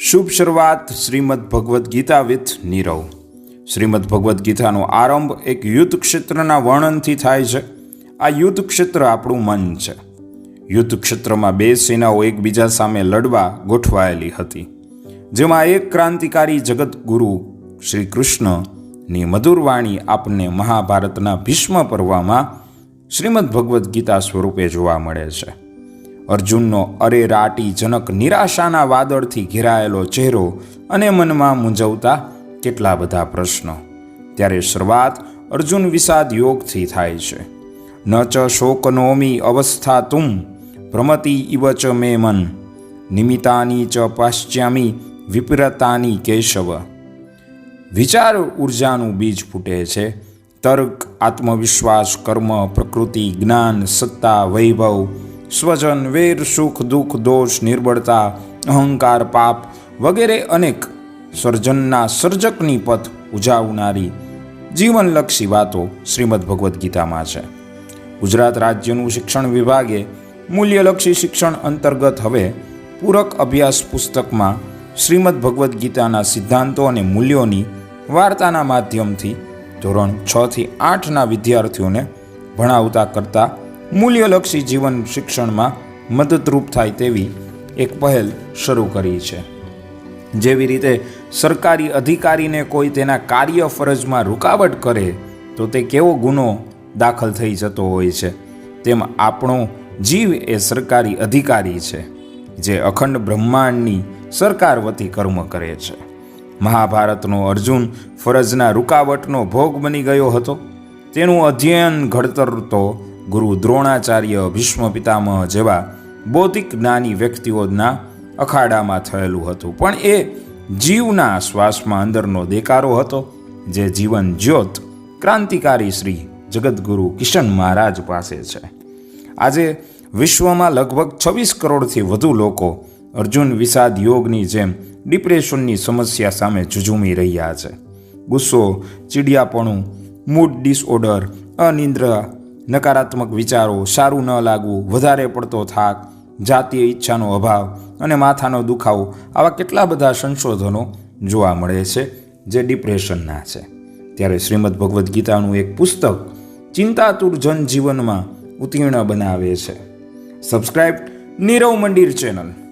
શુભ શરૂઆત શ્રીમદ ભગવદ્ ગીતા વિથ નીરવ. શ્રીમદ ભગવદ્ ગીતાનો આરંભ એક યુદ્ધ ક્ષેત્રના વર્ણનથી થાય છે. આ યુદ્ધ ક્ષેત્ર આપણું મન છે. યુદ્ધ ક્ષેત્રમાં બે સેનાઓ એકબીજા સામે લડવા ગોઠવાયેલી હતી. જેમાં એક ક્રાંતિકારી જગતગુરુ શ્રી કૃષ્ણની મધુર વાણી આપને મહાભારતના ભીષ્મ પર્વમાં શ્રીમદ ભગવદ્ ગીતા સ્વરૂપે જોવા મળે છે. અર્જુનનો અરેરાટી જનક નિરાશાના વાદળથી ઘેરાયેલો ચહેરો અને મનમાં મૂંઝવતા કેટલા બધા પ્રશ્નો. ત્યારે શરૂઆત અર્જુન વિષાદ યોગથી થાય છે. ન ચ શોકનોમી અવસ્થા તુમ, ભ્રમતી ચ મે મન, નિમિતાની ચ પાશ્ચ્યામી વિપરતાની કેશવ. વિચાર ઉર્જાનું બીજ ફૂટે છે. તર્ક, આત્મવિશ્વાસ, કર્મ, પ્રકૃતિ, જ્ઞાન, સત્તા, વૈભવ સ્વજન વેર સુખ, દુઃખ, દોષ, નિર્બળતા, અહંકાર, પાપ વગેરે અનેક સર્જનના સર્જકની પથ ઉજાવનારી જીવનલક્ષી વાતો શ્રીમદ ભગવદ્ ગીતામાં છે. ગુજરાત રાજ્યનું શિક્ષણ વિભાગે મૂલ્યલક્ષી શિક્ષણ અંતર્ગત હવે પૂરક અભ્યાસ પુસ્તકમાં શ્રીમદ ભગવદ્ ગીતાના સિદ્ધાંતો અને મૂલ્યોની વાર્તાના માધ્યમથી ધોરણ છ થી આઠના વિદ્યાર્થીઓને ભણાવતા કરતા મૂલ્યલક્ષી જીવન શિક્ષણમાં મદદરૂપ થાય તેવી એક પહેલ શરૂ કરી છે. જેવી રીતે સરકારી અધિકારીને કોઈ તેના કાર્ય ફરજમાં રૂકાવટ કરે, તો તે કેવો ગુનો દાખલ થઈ જતો હોય છે. તેમ આપણો જીવ એ સરકારી અધિકારી છે, જે અખંડ બ્રહ્માંડની સરકાર વતી કર્મ કરે છે. મહાભારતનો અર્જુન ફરજના રૂકાવટનો ભોગ બની ગયો હતો. તેનું અધ્યયન ઘડતર તો ગુરુ દ્રોણાચાર્ય ભીષ્મ પિતામહ જેવા બૌદ્ધિક જ્ઞાની વ્યક્તિઓના અખાડામાં થયેલું હતું. પણ એ જીવના શ્વાસમાં અંદરનો દેકારો હતો, જે જીવન જ્યોત ક્રાંતિકારી શ્રી જગતગુરુ કિશન મહારાજ પાસે છે. આજે વિશ્વમાં લગભગ છવ્વીસ કરોડથી વધુ લોકો અર્જુન વિષાદ યોગની જેમ ડિપ્રેશનની સમસ્યા સામે ઝુઝુમી રહ્યા છે. ગુસ્સો, ચીડિયાપણું, મૂડ ડિસઓર્ડર, અનિંદ્રા નકારાત્મક વિચારો, સારું ન લાગવું, વધારે પડતો થાક, જાતીય ઈચ્છાનો અભાવ અને માથાનો દુખાવો આવા કેટલા બધા સંશોધનો જોવા મળે છે જે ડિપ્રેશનના છે. ત્યારે શ્રીમદ ભગવદ્ ગીતાનું એક પુસ્તક ચિંતાતુર જનજીવનમાં ઉત્તીર્ણ બનાવે છે. સબસ્ક્રાઇબ નીરવ મંદિર ચેનલ.